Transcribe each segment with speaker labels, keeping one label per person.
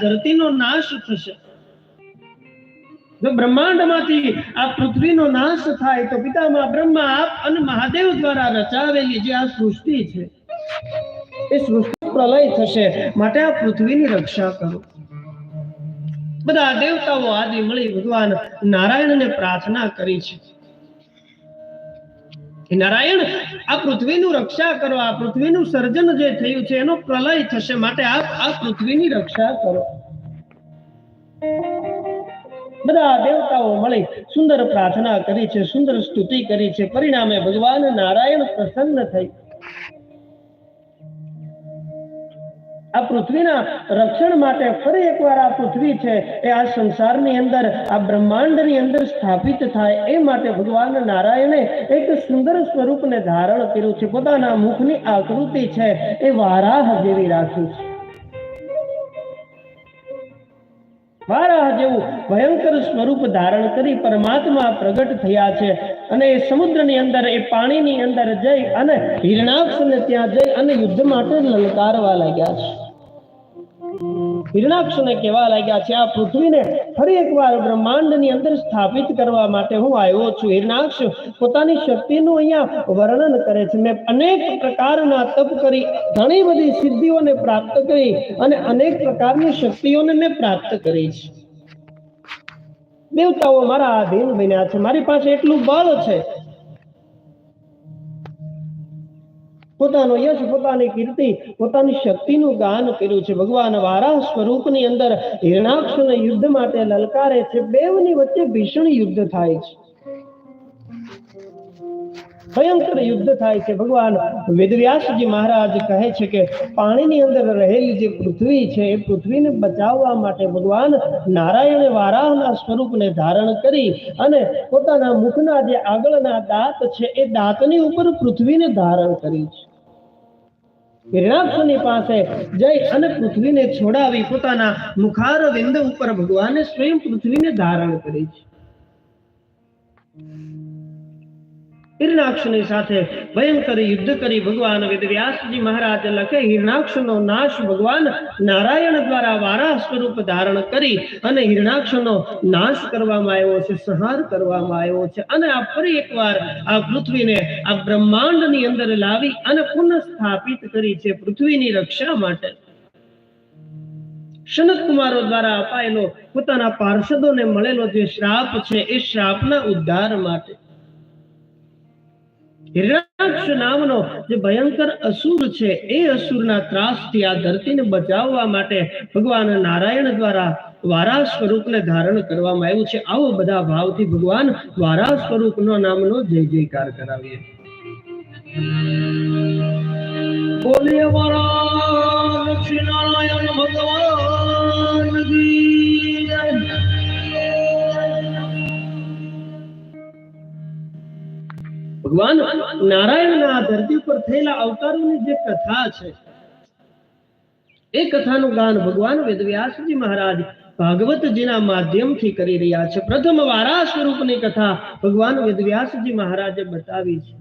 Speaker 1: ધરતીનો નાશ થશે. જો બ્રહ્માંડમાંથી આ પૃથ્વીનો નાશ થાય તો પિતામાં બ્રહ્મા આપ અને મહાદેવ દ્વારા રચાવેલી જે આ સૃષ્ટિ છે, એ સૃષ્ટિ પ્રલય થશે. માટે આ પૃથ્વીની રક્ષા કરો. બધા દેવતાઓ આદિ મળી ભગવાન નારાયણને પ્રાર્થના કરી છે. નારાયણ, આ પૃથ્વીનું રક્ષા કરો, આ પૃથ્વીનું સર્જન જે થયું છે, એનો પ્રલય થશે માટે આપ આ પૃથ્વીની રક્ષા કરો. બધા દેવતાઓ મળી સુંદર પ્રાર્થના કરી છે, સુંદર સ્તુતિ કરી છે. પરિણામે ભગવાન નારાયણ પ્રસન્ન થઈ. આ પૃથ્વીના રક્ષણ માટે ફરી એકવાર આ પૃથ્વી છે એ આ સંસારની અંદર, આ બ્રહ્માંડની અંદર સ્થાપિત થાય એ માટે ભગવાન નારાયણે એક સુંદર સ્વરૂપને ધારણ કર્યું છે. પોતાના મુખની આકૃતિ છે એ વારાહ જેવી રાખી છે. વારાહ જેવું ભયંકર સ્વરૂપ ધારણ કરી પરમાત્મા પ્રગટ થયા છે અને એ સમુદ્રની અંદર, એ પાણીની અંદર જઈ અને હિરણાક્ષને ત્યાં જઈ અને યુદ્ધ માટે લલકારવા લાગ્યા છે. હિરણાક્ષને કહેવા લાગ્યા છે, આ પૃથ્વીને ફરી એકવાર બ્રહ્માંડની અંદર સ્થાપિત કરવા માટે હું આવ્યો છું. હિરણાક્ષ પોતાની શક્તિનું અહીંયા વર્ણન કરે છે. મેં અનેક પ્રકારના તપ કરી, ઘણી બધી સિદ્ધિઓને પ્રાપ્ત કરી અને અનેક પ્રકારની શક્તિઓને મેં પ્રાપ્ત કરી છે. દેવતાઓ મારા આધીન બન્યા છે. મારી પાસે એટલું બળ છે પોતાનો યશ, પોતાની કીર્તિ, પોતાની શક્તિનું ગાન કર્યું છે. ભગવાન વારા સ્વરૂપની અંદર હિરણાક્ષને યુદ્ધ માટે લલકારે છે. બેવની વચ્ચે ભીષણ યુદ્ધ થાય છે. ભયંકર યુદ્ધ થાય છે. ભગવાન વેદવ્યાસજી મહારાજ કહે છે કે પાણીની અંદર રહેલી જે પૃથ્વી છે, એ પૃથ્વીને બચાવવા માટે ભગવાન નારાયણે વારાહના સ્વરૂપને ધારણ કરી અને પોતાના મુખના જે આગળના દાંત છે, એ દાંતની ઉપર પૃથ્વીને ધારણ કરી છે. હિરણાક્ષની પાસે જઈ અને પૃથ્વીને છોડાવી પોતાના મુખાર વિંદ ઉપર ભગવાને સ્વયં પૃથ્વીને ધારણ કરી છે. હિરણાક્ષની સાથે ભયંકર યુદ્ધ કરી ભગવાન વેદવ્યાસજી મહારાજ લખે, હિરણાક્ષનો નાશ ભગવાન નારાયણ દ્વારા વારા સ્વરૂપ ધારણ કરી અને હિરણાક્ષનો નાશ કરવામાં આવ્યો છે, સંહાર કરવામાં આવ્યો છે. અને આ ફરી એકવાર આ પૃથ્વીને આ બ્રહ્માંડની અંદર લાવી અને પુનઃ સ્થાપિત કરી છે પૃથ્વીની રક્ષા માટે. સનત કુમારો દ્વારા અપાયેલો પોતાના પાર્ષદોને મળેલો જે શ્રાપ છે, એ શ્રાપના ઉદ્ધાર માટે. હિરણાક્ષ નામનો જે ભયંકર અસુર છે, એ અસુરના ત્રાસથી આ ધરતીને બચાવવા માટે ભગવાન નારાયણ દ્વારા વારા સ્વરૂપને ધારણ કરવામાં આવ્યું છે. આવો બધા ભાવથી ભગવાન વારા સ્વરૂપનો નામનો જય જયકાર કરાવીએ. બોલીએ વારા લક્ષ્મીનારાયણ ભગવાન ભગવાન નારાયણના ધરતી પર થયેલા અવતારોની જે કથા છે, એ કથાનું ગાન ભગવાન વેદવ્યાસજી મહારાજ ભાગવતજીના માધ્યમથી કરી રહ્યા છે. પ્રથમ વારા સ્વરૂપની કથા ભગવાન વેદવ્યાસજી મહારાજે બતાવી છે.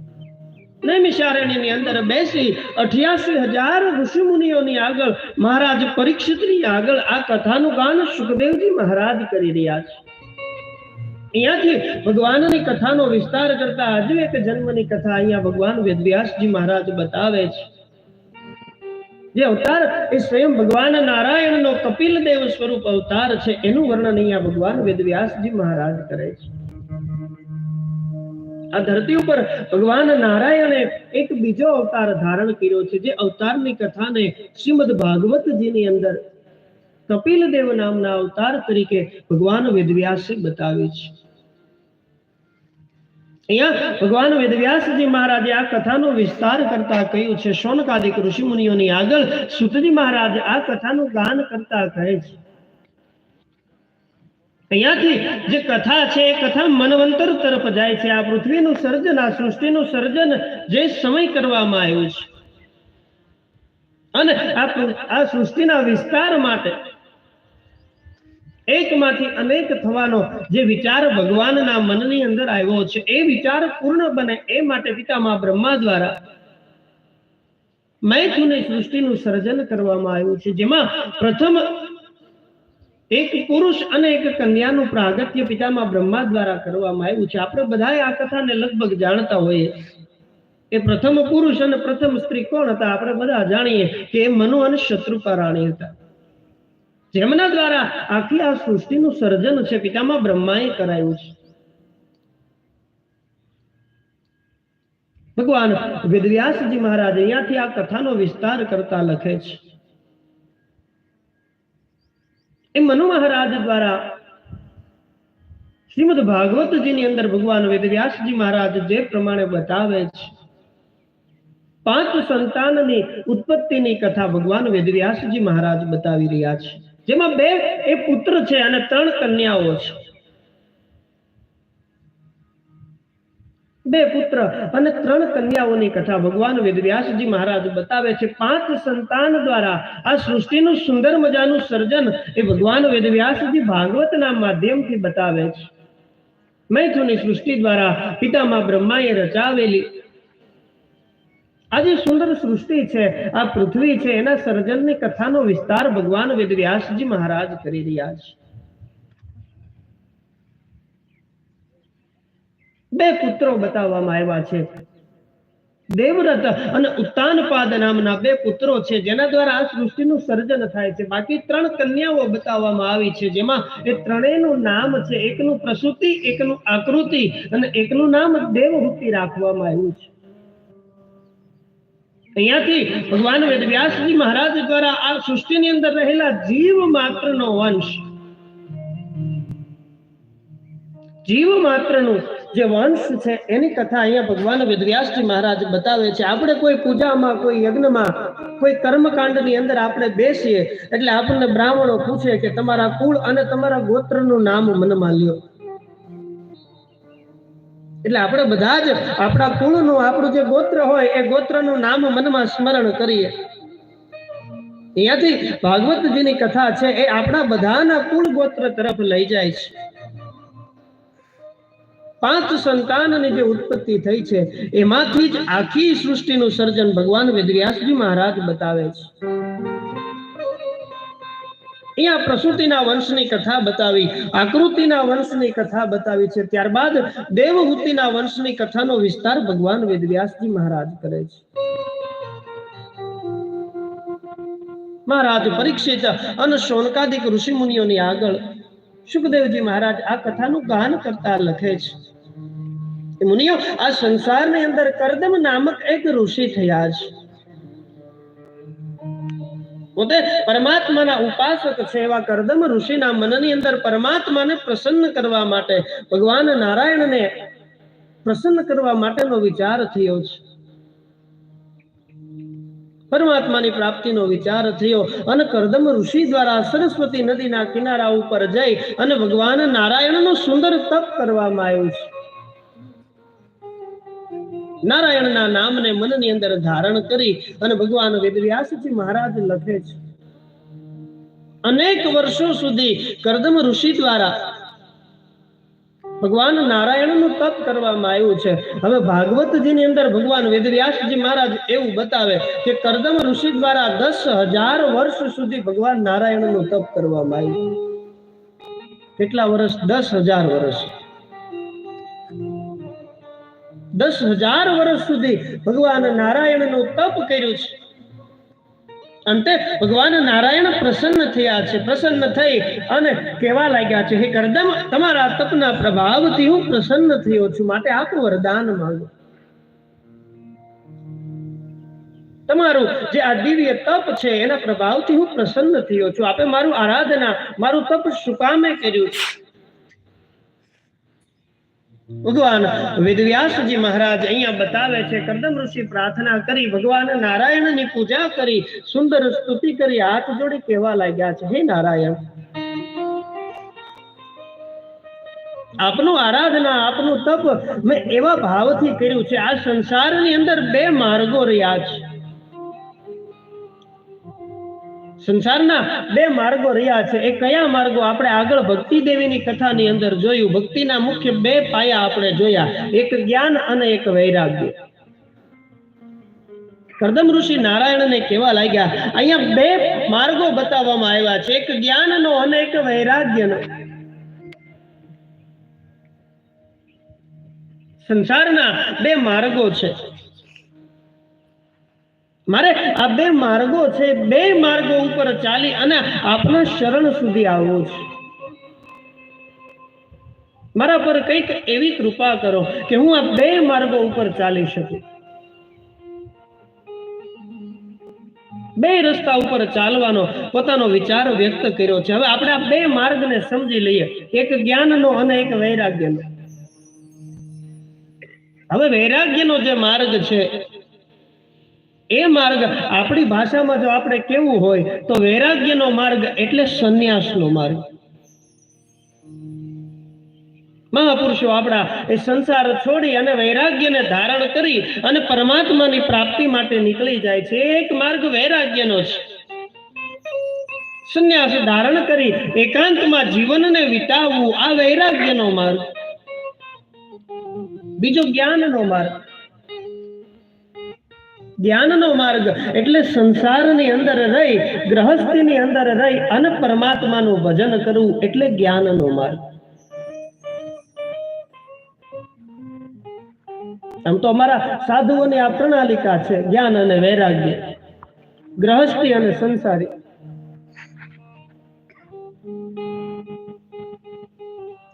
Speaker 1: નૈમિષારણ્યની અંદર બેસી અઠ્યાસી હજાર ઋષિમુનિઓની આગળ મહારાજ પરીક્ષિતની આગળ આ કથાનું ગાન સુખદેવજી મહારાજ કરી રહ્યા છે. અહીંયાથી ભગવાનની કથાનો વિસ્તાર કરતા હજુ એક જન્મની કથા અહીંયા ભગવાન વેદવ્યાસજી મહારાજ બતાવે છે. જે અવતાર એ સ્વયં ભગવાન નારાયણનો કપિલ દેવ સ્વરૂપ અવતાર છે, એનું વર્ણન અહીંયા ભગવાન વેદવ્યાસજી મહારાજ કરે છે. આ ધરતી ઉપર ભગવાન નારાયણે એક બીજો અવતાર ધારણ કર્યો છે, જે અવતારની કથાને શ્રીમદ ભાગવતજીની અંદર કપિલ દેવ નામના અવતાર તરીકે ભગવાન વેદવ્યાસે બતાવી છે. અહીંયા ભગવાન વેદવ્યાસજી મહારાજે આ કથાનો વિસ્તાર કરતા કહ્યું છે. શોનકાદિક ઋષિ મુનિઓની આગળ સુતજી મહારાજ આ કથાનું ગાન કરતા કહે છે. અહીંયાથી જે કથા છે, એ કથા મનવંતર તરફ જાય છે. આ પૃથ્વીનું સર્જન, આ સૃષ્ટિનું સર્જન જે સમય કરવામાં આવ્યું છે. અને આ સૃષ્ટિના વિસ્તાર માટે એકમાંથી અનેક થવાનો જે વિચાર ભગવાનના મનની અંદર આવ્યો છે, એ વિચાર પૂર્ણ બને એ માટે પિતામહ બ્રહ્મા દ્વારા મૈથુને સૃષ્ટિનું સર્જન કરવામાં આવ્યું છે. જેમાં પ્રથમ એક પુરુષ અને એક કન્યાનું પ્રાગત્ય પિતામાં બ્રહ્મા દ્વારા કરવામાં આવ્યું છે. આપણે બધાએ આ કથાને લગભગ જાણતા હોઈએ. એ પ્રથમ પુરુષ અને પ્રથમ સ્ત્રી કોણ હતા? આપણે બધા જાણીએ કે એ મનુ અને શત્રુપા રાણી હતા. જેમના દ્વારા આખી આ સૃષ્ટિનું સર્જન છે, પિતામાં બ્રહ્માએ કરાયું છે. ભગવાન વેદવ્યાસજી મહારાજ અહીંયાથી આ કથાનો વિસ્તાર કરતા લખે છે. એ મનુ મહારાજ દ્વારા શ્રીમદ ભાગવતજીની અંદર ભગવાન વેદવ્યાસજી મહારાજ જે પ્રમાણે બતાવે છે, પાંચ સંતાનની ઉત્પત્તિની કથા ભગવાન વેદવ્યાસજી મહારાજ બતાવી રહ્યા છે. જેમાં બે એ પુત્ર છે અને ત્રણ કન્યાઓ છે. બે પુત્ર અને ત્રણ કન્યાઓની કથા ભગવાન વેદવ્યાસજી મહારાજ બતાવે છે. પાંચ સંતાન દ્વારા આ સૃષ્ટિનું સુંદર મજાનું સર્જન એ ભગવાન વેદવ્યાસજી ભાગવતના માધ્યમથી બતાવે છે. મૈથુની સૃષ્ટિ દ્વારા પિતામાં બ્રહ્માએ રચાવેલી આ જે સુંદર સૃષ્ટિ છે. આ પૃથ્વી છે. એના સર્જનની કથાનો વિસ્તાર ભગવાન વેદવ્યાસજી મહારાજ કરી રહ્યા છે. બે પુત્રો બતાવવામાં આવ્યા છે. દેવવ્રત અને ઉત્તાનપાદ નામના બે પુત્રો છે, જેના દ્વારા આ સૃષ્ટિનું સર્જન થાય છે. બાકી ત્રણ કન્યાઓ બતાવવામાં આવી છે, જેમાં એ ત્રણેયનું નામ છે. એકનું પ્રસૂતિ, એકનું આકૃતિ અને એકનું નામ દેવહૂતિ રાખવામાં આવ્યું છે. અહીંયાથી ભગવાન વેદવ્યાસજી મહારાજ દ્વારા આ સૃષ્ટિની અંદર રહેલા જીવ માત્રનો વંશ. જીવ માત્રનું જે વંશ છે, એની કથા અહીંયા ભગવાન વેદવ્યાસજી મહારાજ બતાવે છે. આપણે કોઈ પૂજામાં, કોઈ યજ્ઞમાં, કોઈ કર્મકાંડની અંદર આપણે બેસીએ, એટલે આપણને બ્રાહ્મણો પૂછે કે તમારા કુળ અને તમારા ગોત્રનું નામ મનમાં લ્યો. એટલે આપણે બધા જ આપણા કુળનું, આપણું જે ગોત્ર હોય, એ ગોત્રનું નામ મનમાં સ્મરણ કરીએ. અહીંયાથી ભાગવતજીની કથા છે, એ આપણા બધાના કુળ ગોત્ર તરફ લઈ જાય છે. પાંચ સંતાનની જે ઉત્પત્તિ થઈ છે, એમાંથી જ આખી સૃષ્ટિનું સર્જન ભગવાન વેદવ્યાસજી મહારાજ બતાવે છે. અહીંયા પ્રસૂતિના વંશની કથા બતાવી, આકૃતિના વંશની કથા બતાવી છે. ત્યારબાદ દેવહૂતિના વંશની કથાનો વિસ્તાર ભગવાન વેદવ્યાસજી મહારાજ કરે છે. મહારાજ પરીક્ષિત અને શોનકાદિક ઋષિ મુનિઓની આગળ સુખદેવજી મહારાજ આ કથાનું ગાન કરતા લખે છે. મુનિઓ, આ સંસારની અંદર કરદમ નામક એક ઋષિ થયા છે. પોતે પરમાત્માના ઉપાસક છે કરદમ ઋષિના મનની અંદર પરમાત્માને પ્રસન્ન કરવા માટે, ભગવાન નારાયણને પ્રસન્ન કરવા માટેનો વિચાર થયો છે. પરમાત્માની પ્રાપ્તિનો વિચાર થયો અને કરદમ ઋષિ દ્વારા સરસ્વતી નદીના કિનારા ઉપર જઈ અને ભગવાન નારાયણનો સુંદર તપ કરવામાં આવ્યું છે. નારાયણના નામને મનની અંદર ધારણ કરી અને ભગવાન વેદવ્યાસજી મહારાજ લખે છે. અનેક વર્ષો સુધી કરદમ ઋષિ દ્વારા ભગવાન નારાયણનું તપ કરવામાં આવ્યું છે. હવે ભાગવતજીની અંદર ભગવાન વેદવ્યાસજી મહારાજ એવું બતાવે કે કરદમ ઋષિ દ્વારા દસ હજાર વર્ષ સુધી ભગવાન નારાયણનું તપ કરવામાં આવ્યું. કેટલા વર્ષ? દસ હજાર વર્ષ. દસ હજાર વર્ષ સુધી ભગવાન નારાયણનું તપ કર્યું છે. અંતે ભગવાન નારાયણ પ્રસન્ન થયા છે, પ્રસન્ન થઈ અને કહેવા લાગ્યા છે, હે કરદમ, તમારા તપના પ્રભાવથી હું પ્રસન્ન થયો છું, માટે આપ વરદાન માંગો. તમારું જે આ દિવ્ય તપ છે, એના પ્રભાવથી હું પ્રસન્ન થયો છું. આપે મારું આરાધના, મારું તપ શું કામે કર્યું છે. ભગવાન વેદવ્યાસજી મહારાજ અહીંયા બતાવે છે કદમ ઋષિ પ્રાર્થના કરી, ભગવાન નારાયણની પૂજા કરી, સુંદર સ્તુતિ કરી, હાથ જોડી કહેવા લાગ્યા છે, હે નારાયણ. આપનું આરાધના, આપનું તપ મેં એવા ભાવથી કર્યું છે, આ સંસારની અંદર બે માર્ગો રહ્યા છે. સંસારના બે માર્ગો રહ્યા છે. એ કયા માર્ગો? આપણે આગળ ભક્તિ દેવીની કથાની અંદર જોયું. ભક્તિના મુખ્ય બે પાયા આપણે જોયા. એક જ્ઞાન અને એક વૈરાગ્ય. કરદમ ઋષિ નારાયણને કેવા લાગ્યા, અહીંયા બે માર્ગો બતાવવામાં આવ્યા છે. એક જ્ઞાનનો અને એક વૈરાગ્યનો. સંસારના બે માર્ગો છે. મારે આ બે માર્ગો છે, બે માર્ગો ઉપર ચાલી અને આપના શરણ સુધી આવવું છે. મારા પર કંઈક એવી કૃપા કરો કે હું આ બે માર્ગો ઉપર ચાલી શકું. બે રસ્તા ઉપર ચાલવાનો પોતાનો વિચાર વ્યક્ત કર્યો છે. હવે આપણે આ બે માર્ગને સમજી લઈએ. એક જ્ઞાનનો અને એક વૈરાગ્યનો. હવે વૈરાગ્યનો જે માર્ગ છે એ માર્ગ આપણી ભાષામાં જો આપણે કેવું હોય તો વૈરાગ્યનો માર્ગ એટલે સંન્યાસનો માર્ગ. મહાપુરુષો આપણા એ સંસાર છોડી અને વૈરાગ્યને ધારણ કરી અને પરમાત્માની પ્રાપ્તિ માટે નીકળી જાય છે. એક માર્ગ વૈરાગ્યનો છે. સંન્યાસ ધારણ કરી એકાંતમાં જીવનને વિતાવવું આ વૈરાગ્યનો માર્ગ. બીજો જ્ઞાનનો માર્ગ. જ્ઞાનનો માર્ગ. એટલે સંસારની અંદર રહી, ગ્રહસ્થીની અંદર રહી, અને પરમાત્માનું ભજન કરવું એટલે જ્ઞાનનો માર્ગ. આમ તો અમારા સાધુઓની આ પ્રણાલિકા છે, જ્ઞાન અને વૈરાગ્ય. ગ્રહસ્થી અને સંસારી.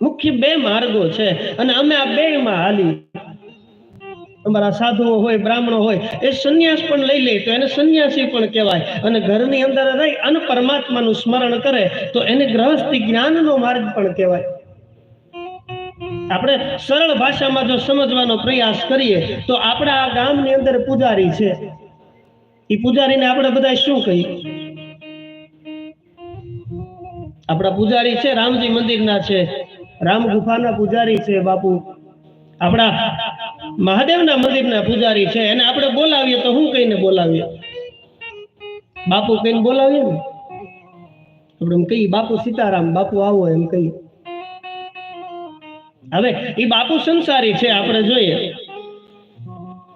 Speaker 1: મુખ્ય બે માર્ગો છે, અને અમે આ બે માં હાલી. અમારા સાધુઓ હોય, બ્રાહ્મણો હોય, એ સંન્યાસ પણ લઈ લે તો એને સંન્યાસી પણ કહેવાય. અને ઘરની અંદર રહી અને પરમાત્માનું સ્મરણ કરે તો એને ગ્રહસ્થી જ્ઞાનનો માર્ગ પણ કહેવાય. આપણે સરળ ભાષામાં જો સમજવાનો પ્રયાસ કરીએ તો આપણા આ ગામની અંદર પૂજારી છે. એ પૂજારીને આપણે બધા શું કહીએ? આપણા પૂજારી છે, રામજી મંદિરના છે રામ ગુફાના પૂજારી છે બાપુ. આપણા મહાદેવના મંદિરના પૂજારી છે. એને આપણે બોલાવીએ તો હું કહીને બોલાવીએ? બાપુ કહીને બોલાવીએ ને? આપણે એમ કહીએ, બાપુ સીતારામ, બાપુ આવો એમ કહીએ. હવે એ બાપુ સંસારી છે, આપણે જોઈએ.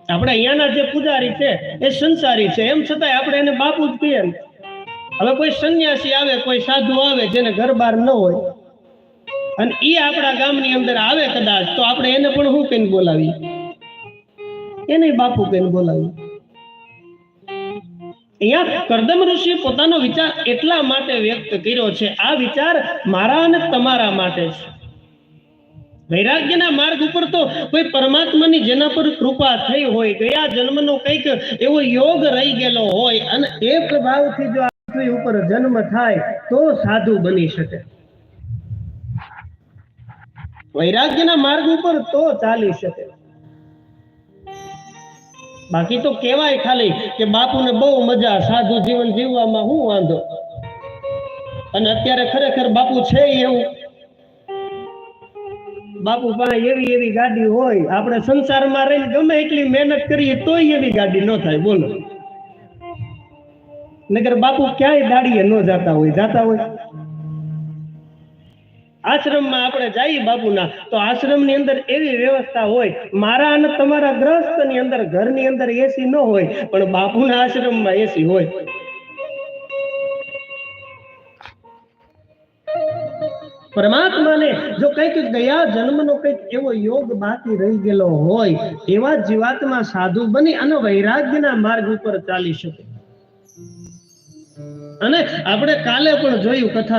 Speaker 1: આપણે અહીંયાના જે પૂજારી છે, એ સંસારી છે. એમ છતાંય આપણે એને બાપુ જ કહીએ. હવે કોઈ સંન્યાસી આવે, કોઈ સાધુ આવે જેને ઘર બાર ન હોય, અને એ આપણા ગામની અંદર આવે કદાચ, તો આપણે એને પણ શું કહીને બોલાવીએ? એને બાપુ કહીને બોલાવ્યું. અહીંયા કરદમ ઋષિએ પોતાનો વિચાર એટલા માટે વ્યક્ત કર્યો છે, આ વિચાર મારા અને તમારા માટે છે. વૈરાગ્યના માર્ગ ઉપર તો કોઈ પરમાત્માની જેના પર કૃપા થઈ હોય, ગયા જન્મનો કંઈક એવો યોગ રહી ગયેલો હોય અને એ પ્રભાવથી જો પૃથ્વી ઉપર જન્મ થાય તો સાધુ બની શકે. વૈરાગ્યના માર્ગ ઉપર તો ચાલી શકે. બાકી તો કેવાય ખાલી કે બાપુને બહુ મજા સાધુ જીવન જીવવામાં શું વાંધો? અને અત્યારે ખરેખર બાપુ છે એવું? બાપુ પાસે એવી એવી ગાડી હોય, આપણે સંસારમાં રહીને ગમે એટલી મહેનત કરીએ તોય એવી ગાડી ન થાય, બોલો. નગર બાપુ ક્યાંય દાડીએ ન જાતા હોય જાતા હોય. આશ્રમમાં આપણે જઈએ બાપુના, તો આશ્રમની અંદર એવી વ્યવસ્થા હોય, મારા અને તમારા ગ્રહસ્થની અંદર, ઘરની અંદર એસી ન હોય, પણ બાપુના આશ્રમમાં એસી હોય. પરમાત્માને જો કંઈક ગયા જન્મનો કંઈક એવો યોગ બાકી રહી ગયેલો હોય, એવા જીવાતમાં સાધુ બની અને વૈરાગ્યના માર્ગ ઉપર ચાલી શકે. અને આપણે કાલે પણ જોયું કથા